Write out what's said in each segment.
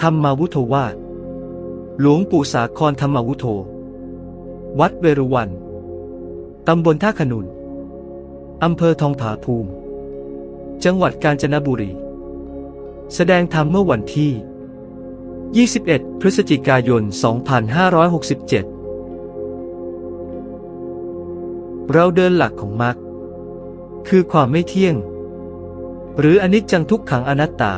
ธรรมวุโทวาสหลวงปู่สาครธรรมวุโทวัดเวรุวัน ตำบลท่าขนุน อำเภอทองผาภูมิ จังหวัดกาญจนบุรี แสดงธรรมเมื่อวันที่ 21 พฤศจิกายน 2567 เราเดินหลักของมรรคคือความไม่เที่ยง หรืออนิจจังทุกขังอนัตตา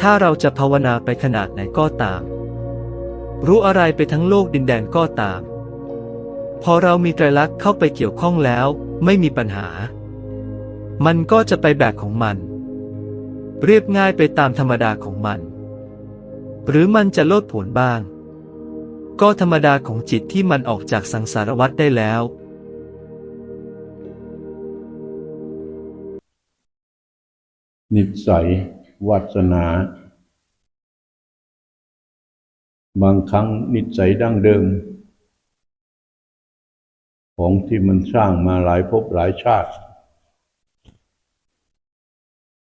ถ้าเราจะภาวนาไปขนาดไหนก็ตาม รู้อะไรไปทั้งโลกดินแดนก็ตาม พอเรามีไตรลักษณ์เข้าไปเกี่ยวข้องแล้ว ไม่มีปัญหา มันก็จะไปแบบของมัน เรียบง่ายไปตามธรรมดาของมัน หรือมันจะลดผนบ้าง ก็ธรรมดาของจิตที่มันออกจากสังสารวัฏได้แล้วนิสัย วาสนา บางครั้งนิสัยดั้งเดิม ของที่มันสร้างมาหลายภพหลายชาติ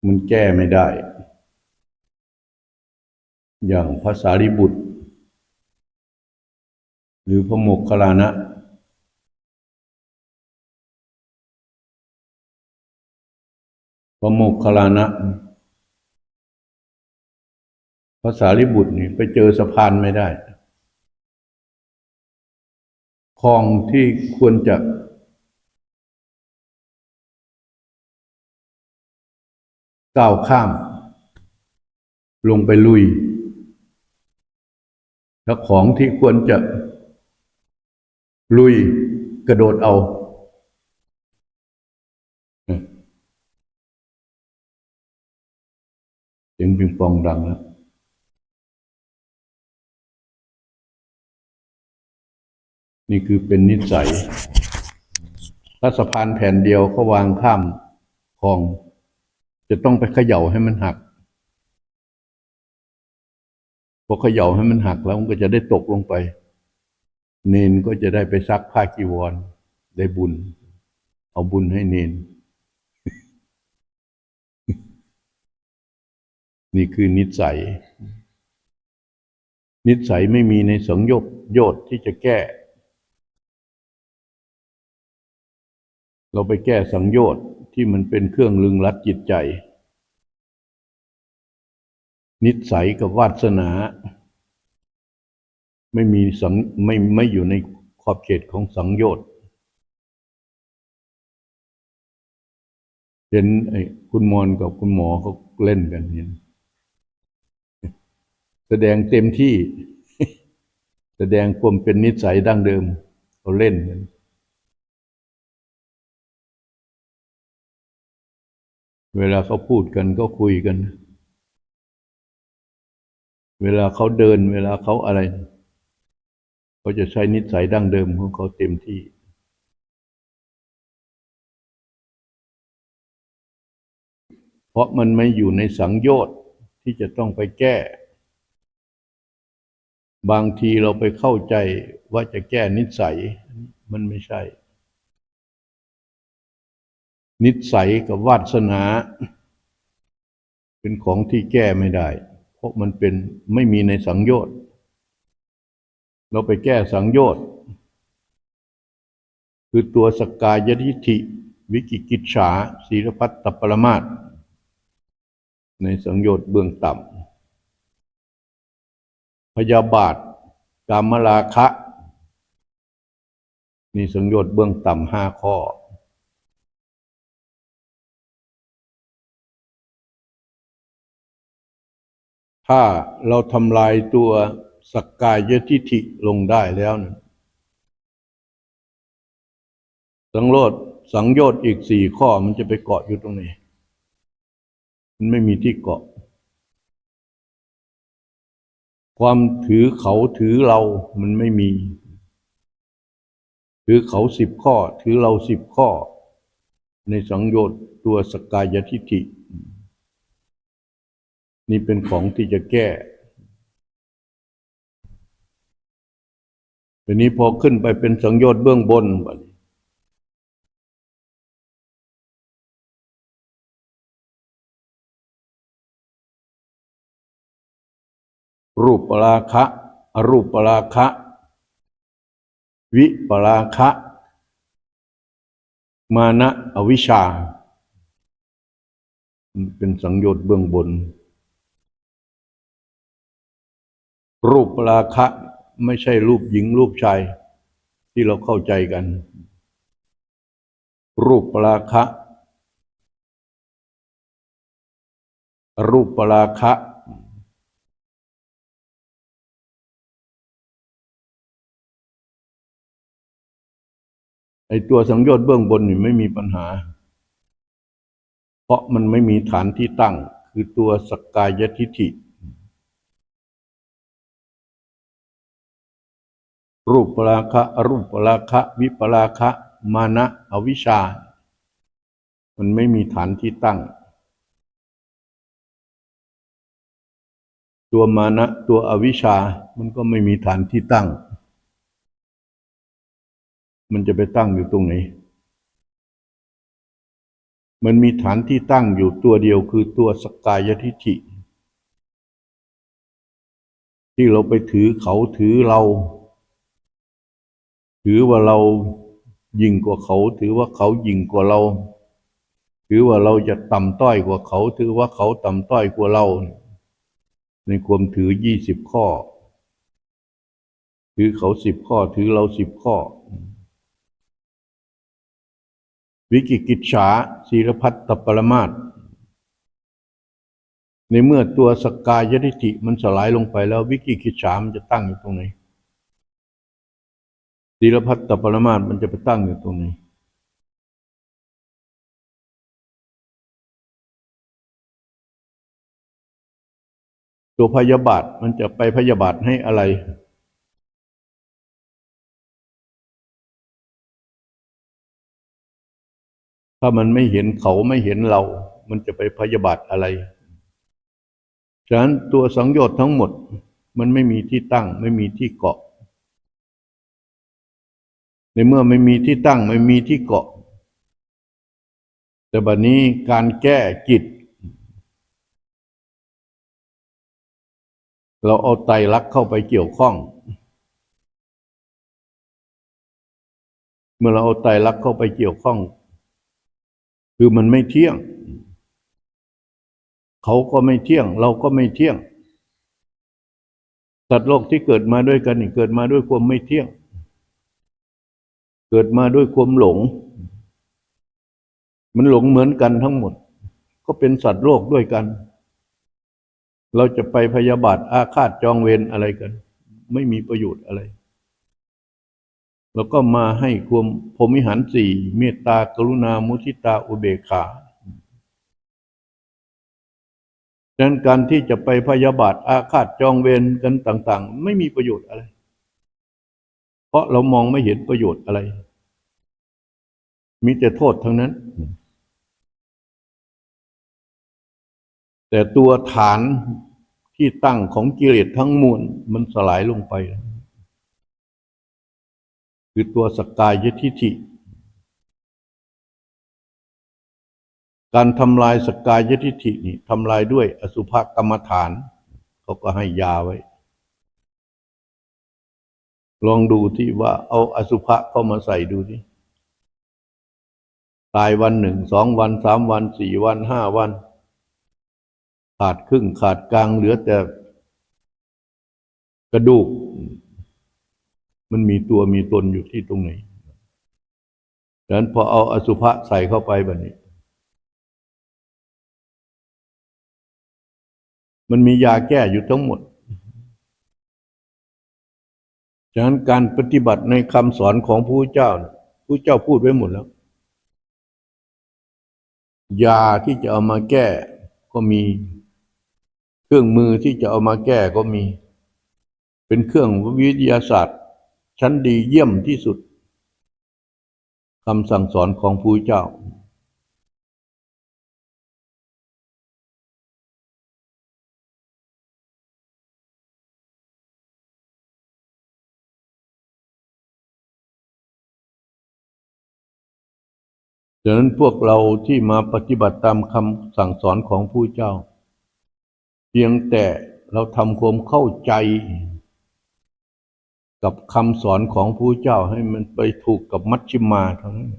มันแก้ไม่ได้ อย่างภาษาริบุตร หรือพระโมคคัลานะพระโมคคัลลานะ ภาษาลิบุตรนี่ไปเจอสะพานไม่ได้ คลองที่ควรจะ ก้าวข้าม ลงไปลุย แล้วของที่ควรจะ ลุยกระโดดเอาเสียงปิงปองดังแล้ว นี่คือเป็นนิสัยถ้าสะพานแผ่นเดียวเขาวางข้ามคลอง จะต้องไปเขย่าให้มันหักพอเขย่าให้มันหักแล้วมันก็จะได้ตกลงไป เนนก็จะได้ไปซักผ้ากีวร ได้บุญ เอาบุญให้เนน นี่คือนิสัย นิสัยไม่มีในสังโยชน์โยชน์ที่จะแก้ เราไปแก้สังโยชน์ที่มันเป็นเครื่องลึงรัดจิตใจ นิสัยกับวาสนา ไม่มีสังไม่ไม่อยู่ในขอบเขตของสังโยชน์เห็นไอ้คุณมอนกับคุณหมอเขาเล่นกันเห็นแสดงเต็มที่ แสดงความเป็นนิสัยดั้งเดิมเขาเล่นกัน เวลาเขาพูดกันก็คุยกัน เวลาเขาเดิน เวลาเขาอะไร เขาจะใช้นิสัยดั้งเดิมของเขาเต็มที่ เพราะมันไม่อยู่ในสังโยชน์ที่จะต้องไปแก้ บางทีเราไปเข้าใจว่าจะแก้นิสัย มันไม่ใช่ นิสัยกับวาสนา เป็นของที่แก้ไม่ได้ เพราะมันเป็นไม่มีในสังโยชน์ เราไปแก้สังโยชน์ คือตัวสกกายทิฏฐิ วิกิกิจฉาศีลพัตตปรมาตในสังโยชน์เบื้องต่ำพยาบาท กามราคะนี่สังโยชน์เบื้องต่ำห้าข้อ ถ้าเราทำลายตัวสักกายยทิฏฐิลงได้แล้วนะสังโยชน์สังโยชน์อีกสี่ข้อมันจะไปเกาะอยู่ตรงไหนมันไม่มีที่เกาะ ความถือเขาถือเรามันไม่มี ถือเขาสิบข้อ ถือเราสิบข้อ ในสังโยชน์ตัวสกกายทิฏฐิ นี่เป็นของที่จะแก้ทีนี้พอขึ้นไปเป็นสังโยชน์เบื้องบนบัดรูปปราคะอรูปปราคะ วิปราคะ มานะอวิชชา เป็นสังโยชน์เบื้องบน รูปปราคะไม่ใช่รูปหญิงรูปชาย ที่เราเข้าใจกัน รูปปราคะ รูปปราคะ ไอตัวสังโยชน์เบื้องบนนี่ไม่มีปัญหา เพราะมันไม่มีฐานที่ตั้ง คือตัวสกกายทิฏฐิ รูปปราคะรูปปราคะวิปราคะมานะอวิชชา มันไม่มีฐานที่ตั้ง ตัวมานะตัวอวิชชา มันก็ไม่มีฐานที่ตั้ง มันจะไปตั้งอยู่ตรงไหน มันมีฐานที่ตั้งอยู่ตัวเดียวคือตัวสกายทิฐิที่เราไปถือเขาถือเรา ถือว่าเรายิ่งกว่าเขา ถือว่าเขายิ่งกว่าเรา ถือว่าเราจะต่ำต้อยกว่าเขา ถือว่าเขาต่ำต้อยกว่าเรา ในความถือยี่สิบข้อ ถือเขาสิบข้อ ถือเราสิบข้อ วิกิกิจฉาศีรพัตตปรมาตในเมื่อตัวสกกายทิฏฐิมันสลายลงไปแล้ววิกิกิจฉามันจะตั้งอยู่ตรงไหน ศีรพัตตปรมาตมันจะไปตั้งอยู่ตรงไหนตัวพยาบาทมันจะไปพยาบาทให้อะไร ถ้ามันไม่เห็นเขาไม่เห็นเรา มันจะไปพยาบาทอะไร ฉะนั้นตัวสังโยชน์ทั้งหมด มันไม่มีที่ตั้ง ไม่มีที่เกาะ ในเมื่อไม่มีที่ตั้งไม่มีที่เกาะ แต่บัดนี้การแก้จิต เราเอาไตรลักษณ์เข้าไปเกี่ยวข้อง เมื่อเราเอาไตรลักษณ์เข้าไปเกี่ยวข้อง คือมันไม่เที่ยง เขาก็ไม่เที่ยง เราก็ไม่เที่ยงสัตว์โลกที่เกิดมาด้วยกันนี่เกิดมาด้วยความไม่เที่ยง เกิดมาด้วยความหลง มันหลงเหมือนกันทั้งหมด ก็เป็นสัตว์โลกด้วยกัน เราจะไปพยาบาทอาฆาตจองเวรอะไรกัน ไม่มีประโยชน์อะไร แล้วก็มาให้ความพรมิหารสี่เมตตากรุณามุทิตาอุเบกขาดังนั้นการที่จะไปพยาบาทอาฆาตจองเวรกันต่าง ๆ ไม่มีประโยชน์อะไร เพราะเรามองไม่เห็นประโยชน์อะไร มีแต่โทษทั้งนั้น แต่ตัวฐานที่ตั้งของกิเลสทั้งมวลมันสลายลงไป คือตัวสกกายทิฏฐิการทำลายสกกายทิฏฐินี่ทำลายด้วยอสุภกรรมฐาน เขาก็ให้ยาไว้ ลองดูที่ว่าเอาอสุภะเข้ามาใส่ดูดิตายวันหนึ่งสองวันสามวันสี่วันห้าวัน ขาดครึ่งขาดกลางเหลือแต่กระดูก มันมีตัวมีตนอยู่ที่ตรงไหนดังนั้นพอเอาอสุภะใส่เข้าไปแบบนี้ มันมียาแก้อยู่ทั้งหมด ฉะนั้นการปฏิบัติในคำสอนของพระเจ้าพระเจ้าพูดไว้หมดแล้ว ยาที่จะเอามาแก้ก็มี เครื่องมือที่จะเอามาแก้ก็มี เป็นเครื่องวิทยาศาสตร์ ชั้นดีเยี่ยมที่สุดคำสั่งสอนของพระเจ้า ดังนั้นพวกเราที่มาปฏิบัติตามคำสั่งสอนของผู้เจ้า เพียงแต่เราทำความเข้าใจ กับคำสอนของพระเจ้าให้มันไปถูกกับมัชฌิมาเท่านั้น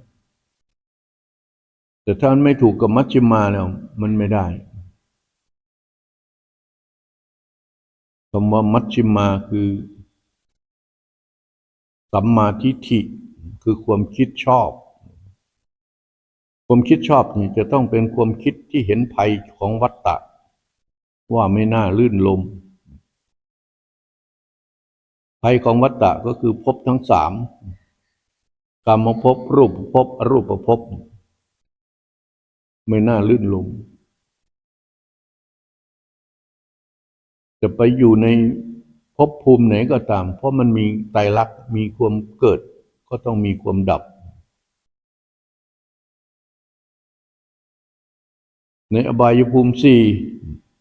แต่ถ้ามันไม่ถูกกับมัชฌิมาแล้วมันไม่ได้คำว่ามัชฌิมาคือสัมมาทิฏฐิคือความคิดชอบ ความคิดชอบนี่จะต้องเป็นความคิดที่เห็นภัยของวัฏฏะว่าไม่น่าลื่นลม ภัยของวัฏฏะก็คือภพทั้งสามกรรมภพรูปภพอรูปภพไม่น่าลื่นลม จะไปอยู่ในภพภูมิไหนก็ตาม เพราะมันมีไตรลักษณ์มีความเกิด ก็ต้องมีความดับ ในอบายภูมิสี่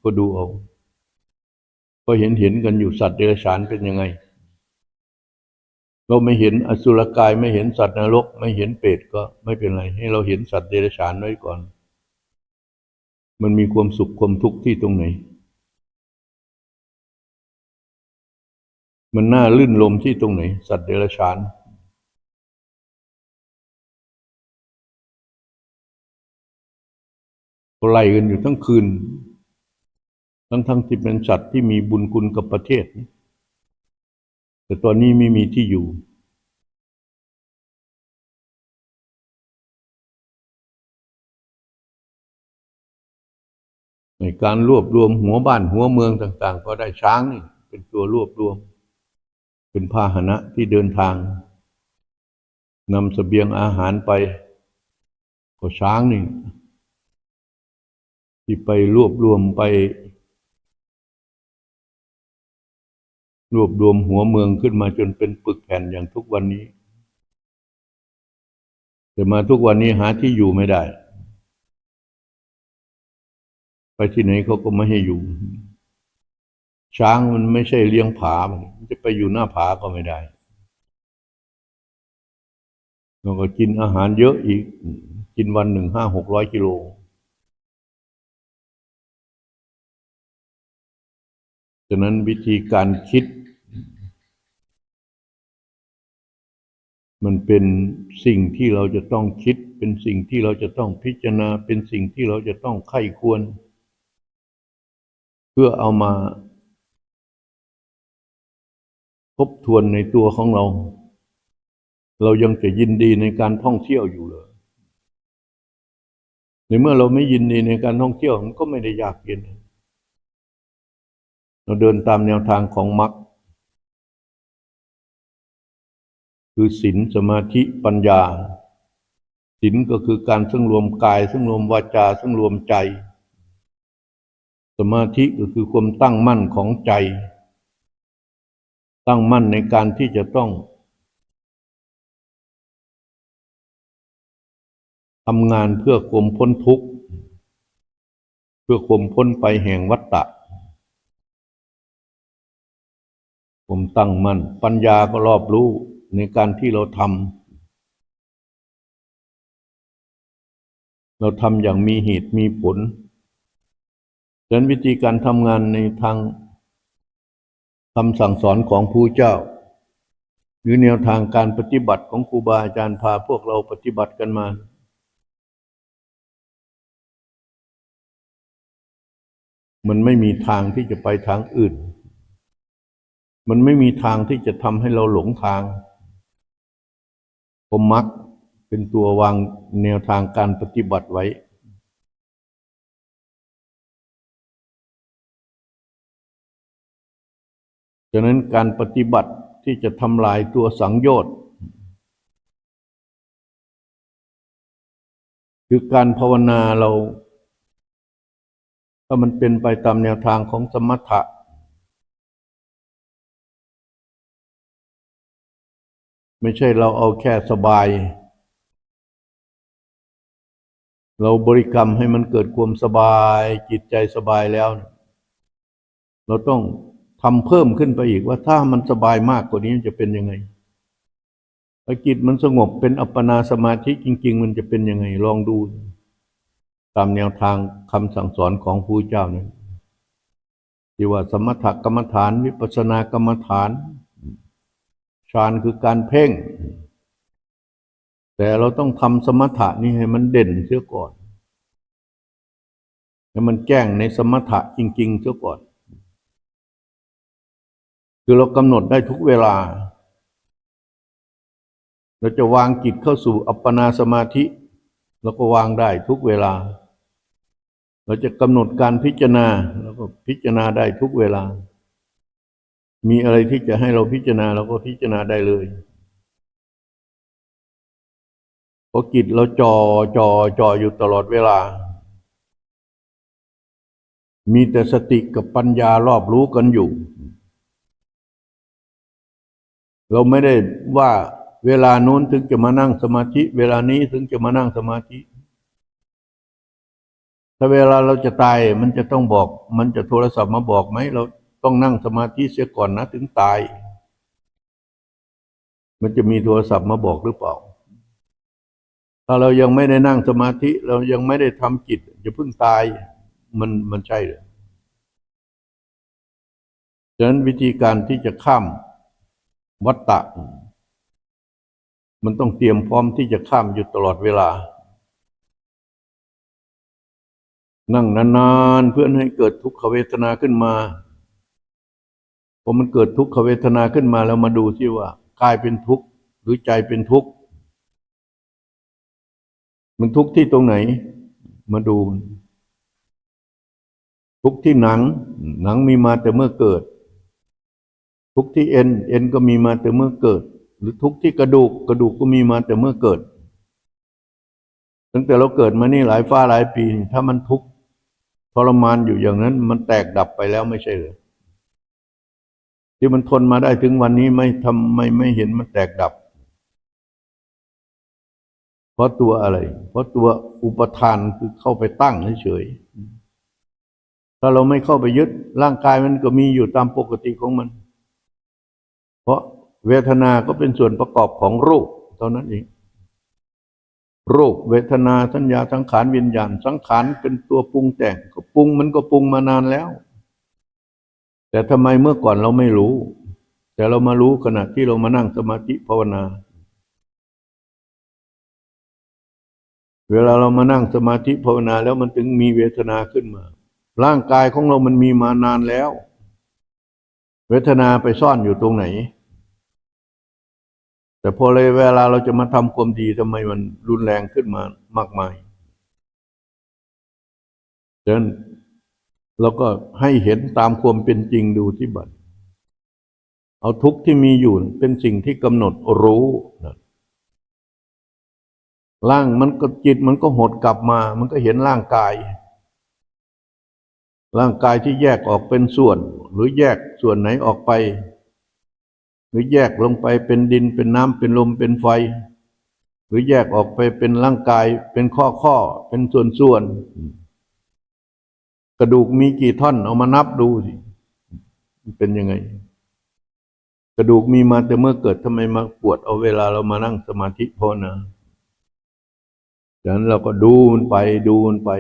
ก็ดูเอา ก็เห็นเห็นกันอยู่สัตว์เดรัจฉานเป็นยังไง เราไม่เห็นอสุรกายไม่เห็นสัตว์นรก ไม่เห็นเปรตก็ไม่เป็นไร ให้เราเห็นสัตว์เดรัจฉานไว้ก่อน มันมีความสุขความทุกข์ที่ตรงไหน มันน่าลื่นลมที่ตรงไหน สัตว์เดรัจฉาน ไล่กันอยู่ทั้งคืน ทั้งทั้งที่เป็นสัตว์ที่มีบุญคุณกับประเทศ แต่ตอนนี้ไม่มีที่อยู่ ในการรวบรวมหัวบ้านหัวเมืองต่าง ๆ ก็ได้ช้างนี่ เป็นตัวรวบรวม เป็นพาหนะที่เดินทางนำเสบียงอาหารไป ก็ช้างนี่ ที่ไปรวบรวมไป รวบรวมหัวเมืองขึ้นมาจนเป็นปึกแผ่นอย่างทุกวันนี้ แต่มาทุกวันนี้หาที่อยู่ไม่ได้ ไปที่ไหนเขาก็ไม่ให้อยู่ ช้างมันไม่ใช่เลี้ยงผา มันจะไปอยู่หน้าผาก็ไม่ได้เราก็กินอาหารเยอะอีก กินวันหนึ่งห้าหกร้อยกิโล ฉะนั้นวิธีการคิด มันเป็นสิ่งที่เราจะต้องคิด เป็นสิ่งที่เราจะต้องพิจารณา เป็นสิ่งที่เราจะต้องไข้ควร เพื่อเอามาทบทวนในตัวของเรา เรายังจะยินดีในการท่องเที่ยวอยู่เลยในเมื่อเราไม่ยินดีในการท่องเที่ยวมันก็ไม่ได้ยากเย็น เราเดินตามแนวทางของมรรคคือศีลสมาธิปัญญาศีลก็คือการซึ่งรวมกาย ซึ่งรวมวาจา ซึ่งรวมใจ สมาธิก็คือความตั้งมั่นของใจ ตั้งมั่นในการที่จะต้องทำงานเพื่อความพ้นทุกข์ เพื่อความพ้นไปแห่งวัฏฏะ ผมตั้งมั่น ปัญญาก็รอบรู้ในการที่เราทำเราทำอย่างมีเหตุมีผลดังนั้นวิธีการทำงานในทางคำสั่งสอนของผู้เจ้า หรือแนวทางการปฏิบัติของครูบาอาจารย์พาพวกเราปฏิบัติกันมา มันไม่มีทางที่จะไปทางอื่น มันไม่มีทางที่จะทำให้เราหลงทางผมมักเป็นตัววางแนวทางการปฏิบัติไว้ ฉะนั้นการปฏิบัติที่จะทำลายตัวสังโยชน์คือการภาวนาเรา ถ้ามันเป็นไปตามแนวทางของสมถะ ไม่ใช่เราเอาแค่สบาย เราบริกรรมให้มันเกิดความสบาย จิตใจสบายแล้ว เราต้องทำเพิ่มขึ้นไปอีกว่าถ้ามันสบายมากกว่านี้จะเป็นยังไงถ้าจิตมันสงบเป็นอัปปนาสมาธิจริง ๆ มันจะเป็นยังไงลองดู ตามแนวทางคำสั่งสอนของผู้เจ้านั้นที่ว่าสมถกรรมฐาน วิปัสสนากรรมฐาน ฌานคือการเพ่ง แต่เราต้องทำสมถะนี่ให้มันเด่นเสียก่อน ให้มันแจ้งในสมถะจริงๆเสียก่อน คือเรากำหนดได้ทุกเวลา เราจะวางจิตเข้าสู่อัปปนาสมาธิเราก็วางได้ทุกเวลา เราจะกำหนดการพิจารณาเราก็พิจารณาได้ทุกเวลา มีอะไรที่จะให้เราพิจารณาเราก็พิจารณาได้เลยเพราะจิตเราจอจอจออยู่ตลอดเวลา มีแต่สติกับปัญญารอบรู้กันอยู่ เราไม่ได้ว่าเวลาโน้นถึงจะมานั่งสมาธิ เวลานี้ถึงจะมานั่งสมาธิ ถ้าเวลาเราจะตายมันจะต้องบอก มันจะโทรศัพท์มาบอกไหมเรา ต้องนั่งสมาธิเสียก่อนนะถึงตาย มันจะมีโทรศัพท์มาบอกหรือเปล่า ถ้าเรายังไม่ได้นั่งสมาธิ เรายังไม่ได้ทำจิตจะเพิ่งตาย มันมันใช่เลยฉะนั้นวิธีการที่จะข้ามวัฏฏะมันต้องเตรียมพร้อมที่จะข้ามอยู่ตลอดเวลา นั่งนานๆเพื่อให้เกิดทุกขเวทนาขึ้นมา อมันเกิดทุกขเวทนาขึ้นมาแล้วมาดูที่ว่ากายเป็นทุกข์หรือใจเป็นทุกข์มันทุกข์ที่ตรงไหน มาดู ทุกข์ที่หนัง หนังมีมาแต่เมื่อเกิด ทุกข์ที่เอ็นเอ็นก็มีมาแต่เมื่อเกิด หรือทุกข์ที่กระดูกกระดูกก็มีมาแต่เมื่อเกิด ตั้งแต่เราเกิดมานี่หลายฟ้าหลายปี ถ้ามันทุกข์ทรมานอยู่อย่างนั้น มันแตกดับไปแล้วไม่ใช่หรือ ที่มันทนมาได้ถึงวันนี้ไม่ทำไม่ไม่เห็นมันแตกดับ เพราะตัวอะไร เพราะตัวอุปทานคือเข้าไปตั้งเฉยถ้าเราไม่เข้าไปยึดร่างกายมันก็มีอยู่ตามปกติของมัน เพราะเวทนาก็เป็นส่วนประกอบของรูปเท่านั้นเองรูปเวทนาสัญญาสังขารวิญญาณ สังขารเป็นตัวปรุงแต่งก็ปรุงมันก็ปรุงมานานแล้ว แต่ทำไมเมื่อก่อนเราไม่รู้ แต่เรามารู้ขณะที่เรามานั่งสมาธิภาวนา เวลาเรามานั่งสมาธิภาวนาแล้วมันถึงมีเวทนาขึ้นมา ร่างกายของเรามันมีมานานแล้ว เวทนาไปซ่อนอยู่ตรงไหน แต่พอเลยเวลาเราจะมาทำความดีทำไมมันรุนแรงขึ้นมามากมายดังนั้น เราก็ให้เห็นตามความเป็นจริงดูที่บัตรเอาทุกข์ที่มีอยู่เป็นสิ่งที่กำหนดรู้นะร่างมันก็จิตมันก็หดกลับมา มันก็เห็นร่างกาย ร่างกายที่แยกออกเป็นส่วน หรือแยกส่วนไหนออกไป หรือแยกลงไปเป็นดินเป็นน้ำเป็นลมเป็นไฟ หรือแยกออกไปเป็นร่างกายเป็นข้อข้อเป็นส่วนส่วน กระดูกมีกี่ท่อน เอามานับดูสิเป็นยังไง กระดูกมีมาแต่เมื่อเกิดทำไมมาปวดเอาเวลาเรามานั่งสมาธิภาวนาดังนั้นเราก็ดูมันไปดูมันไป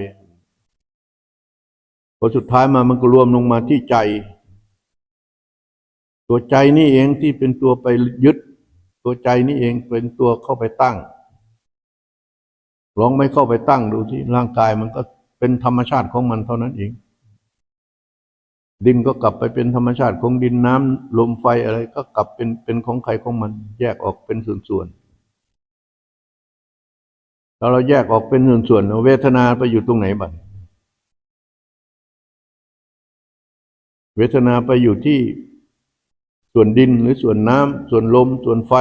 พอสุดท้ายมามันก็รวมลงมาที่ใจ ตัวใจนี่เองที่เป็นตัวไปยึด ตัวใจนี่เองเป็นตัวเข้าไปตั้ง ลองไม่เข้าไปตั้งดูที่ร่างกายมันก็ เป็นธรรมชาติของมันเท่านั้นเอง ดินก็กลับไปเป็นธรรมชาติของดินน้ำลมไฟอะไรก็กลับเป็นเป็นของใครของมัน แยกออกเป็นส่วนๆถ้าเราแยกออกเป็นส่วนๆเวทนาไปอยู่ตรงไหนบ้างเวทนาไปอยู่ที่ส่วนดินหรือส่วนน้ำส่วนลม ส่วนไฟ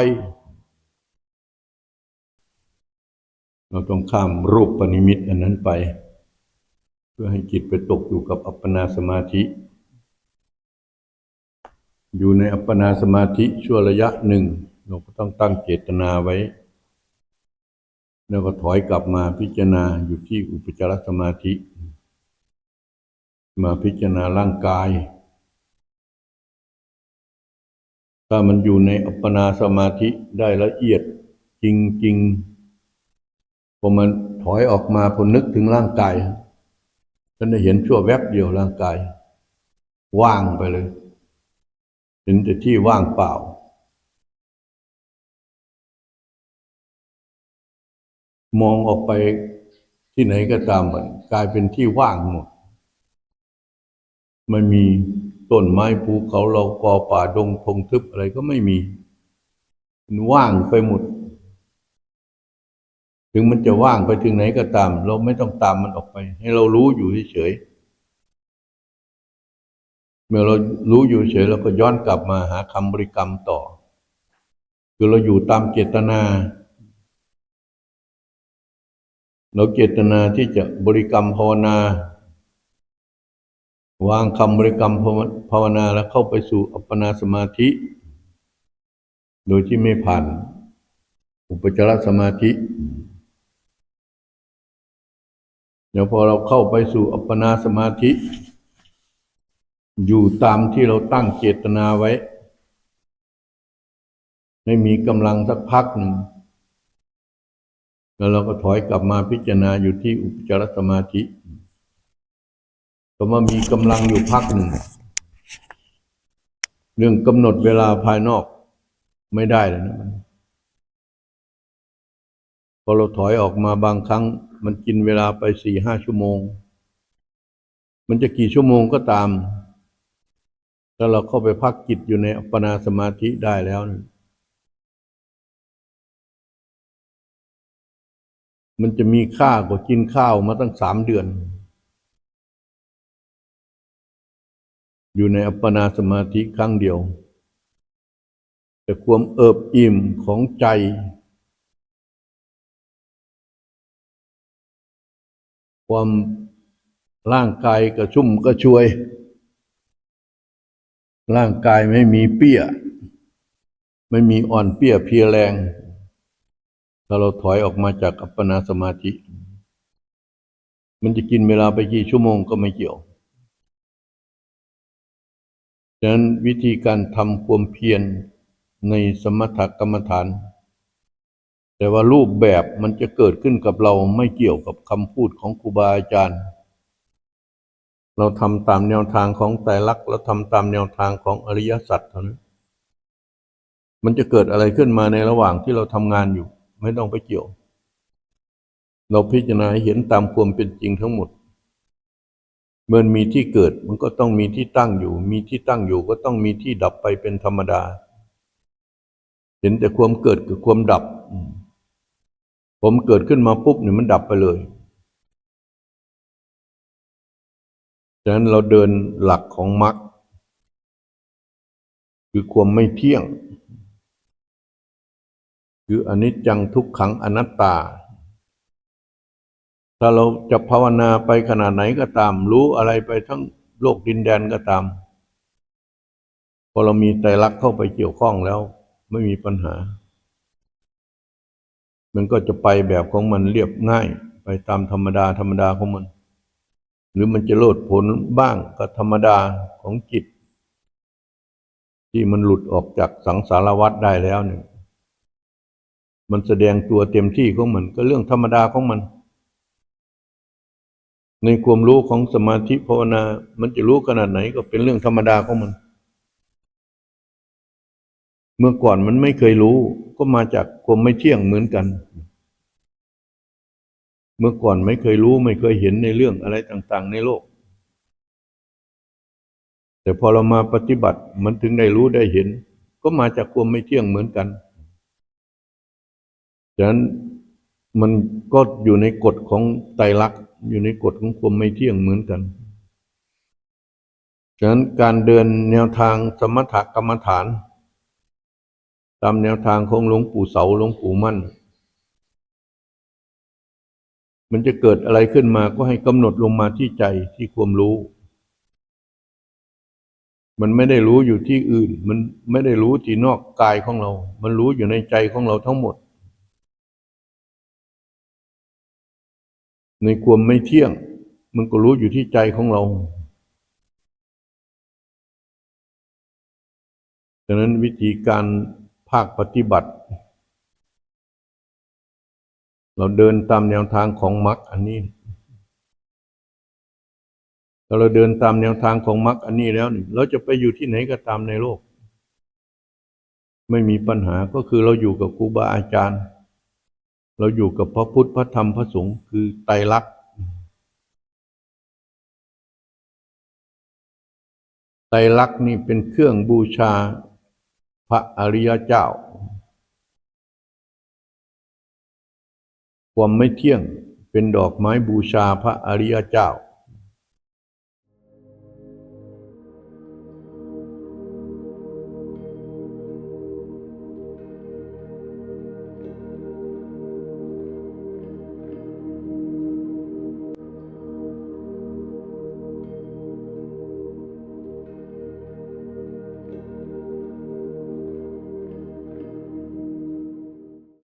เราต้องข้ามรูปปณิมิตอันนั้นไป พื่อให้จิตไปตกอยู่กับอัปปนาสมาธิ อยู่ในอัปปนาสมาธิชั่วระยะหนึ่ง เราก็ต้องตั้งเจตนาไว้ แล้วก็ถอยกลับมาพิจารณาอยู่ที่อุปจารสมาธิ มาพิจารณาร่างกาย ถ้ามันอยู่ในอัปปนาสมาธิได้ละเอียดจริงๆพอมันถอยออกมาพอนึกถึงร่างกาย ท่านได้เห็นชั่วแวบเดียวร่างกาย ว่างไปเลย เห็นแต่ที่ว่างเปล่า มองออกไปที่ไหนก็ตามมันกลายเป็นที่ว่างหมดไม่มีต้นไม้ภูเขาเรากอป่าดงพงทึบอะไรก็ไม่มีมันว่างไปหมด ถึงมันจะว่างไปถึงไหนก็ตาม เราไม่ต้องตามมันออกไป ให้เรารู้อยู่เฉยเมื่อเรารู้อยู่เฉยเราก็ย้อนกลับมาหาคำบริกรรมต่อ คือเราอยู่ตามเจตนา เราเจตนาที่จะบริกรรมภาวนาวางคำบริกรรมภาวนาแล้วเข้าไปสู่อัปปนาสมาธิ โดยที่ไม่ผ่าน อุปจารสมาธิ ดี๋ยวพอเราเข้าไปสู่อัปปนาสมาธิ อยู่ตามที่เราตั้งเจตนาไว้ ให้มีกำลังสักพักหนึ่งแล้วเราก็ถอยกลับมาพิจารณาอยู่ที่อุปจารสมาธิก็มามีกำลังอยู่พักหนึ่ง เรื่องกำหนดเวลาภายนอกไม่ได้เลยนะพอเราถอยออกมาบางครั้งมันกินเวลาไปสี่ห้าชั่วโมง มันจะกี่ชั่วโมงก็ตาม ถ้าเราเข้าไปพักจิตอยู่ในอัปปนาสมาธิได้แล้วนะมันจะมีค่ากว่ากินข้าวมาตั้งสามเดือน อยู่ในอัปปนาสมาธิครั้งเดียว แต่ความเอิบอิ่มของใจ ความร่างกายกระชุ่มกระชวย ร่างกายไม่มีเปี้ย ไม่มีอ่อนเปี้ยเพลียแรง ถ้าเราถอยออกมาจากอัปปนาสมาธิ มันจะกินเวลาไปกี่ชั่วโมงก็ไม่เกี่ยวฉะนั้นวิธีการทำความเพียรในสมถกรรมฐาน แต่ว่ารูปแบบมันจะเกิดขึ้นกับเราไม่เกี่ยวกับคำพูดของครูบาอาจารย์ เราทำตามแนวทางของไตรลักษณ์เราทำตามแนวทางของอริยสัจเท่านั้นมันจะเกิดอะไรขึ้นมาในระหว่างที่เราทำงานอยู่ ไม่ต้องไปเกี่ยว เราพิจารณาเห็นตามความเป็นจริงทั้งหมดเมื่อมีที่เกิดมันก็ต้องมีที่ตั้งอยู่ มีที่ตั้งอยู่ก็ต้องมีที่ดับไปเป็นธรรมดา เห็นแต่ความเกิดกับความดับ ผมเกิดขึ้นมาปุ๊บเนี่ยมันดับไปเลยฉะนั้นเราเดินหลักของมรรคคือความไม่เที่ยง คืออนิจจังทุกขังอนัตตา ถ้าเราจะภาวนาไปขนาดไหนก็ตาม รู้อะไรไปทั้งโลกดินแดนก็ตาม พอเรามีไตรลักเข้าไปเกี่ยวข้องแล้วไม่มีปัญหา มันก็จะไปแบบของมันเรียบง่าย ไปตามธรรมดาธรรมดาของมัน หรือมันจะโลดผลบ้างก็ธรรมดาของจิต ที่มันหลุดออกจากสังสารวัฏได้แล้วเนี่ยมันแสดงตัวเต็มที่ของมันก็เรื่องธรรมดาของมัน ในความรู้ของสมาธิภาวนา มันจะรู้ขนาดไหนก็เป็นเรื่องธรรมดาของมัน เมื่อก่อนมันไม่เคยรู้ก็มาจากความไม่เที่ยงเหมือนกัน เมื่อก่อนไม่เคยรู้ไม่เคยเห็นในเรื่องอะไรต่าง ๆ ในโลก แต่พอเรามาปฏิบัติมันถึงได้รู้ได้เห็น ก็มาจากความไม่เที่ยงเหมือนกันฉะนั้นมันก็อยู่ในกฎของไตรลักษณ์อยู่ในกฎของความไม่เที่ยงเหมือนกัน ฉะนั้นการเดินแนวทางสมถกรรมฐาน ตามแนวทางของหลวงปู่เสาหลวงปู่มั่น มันจะเกิดอะไรขึ้นมาก็ให้กำหนดลงมาที่ใจที่ความรู้ มันไม่ได้รู้อยู่ที่อื่น มันไม่ได้รู้ที่นอกกายของเรา มันรู้อยู่ในใจของเราทั้งหมด ในความไม่เที่ยง มันก็รู้อยู่ที่ใจของเราฉะนั้นวิธีการภาคปฏิบัติ เราเดินตามแนวทางของมรรคอันนี้ถ้าเราเดินตามแนวทางของมรรคอันนี้แล้วนี่เราจะไปอยู่ที่ไหนก็ตามในโลก ไม่มีปัญหาก็คือเราอยู่กับครูบาอาจารย์ เราอยู่กับพระพุทธพระธรรมพระสงฆ์คือไตรลักษณ์ไตรลักษณ์นี่เป็นเครื่องบูชาพระอริยเจ้า ความไม่เที่ยงเป็นดอกไม้บูชาพระอริยเจ้า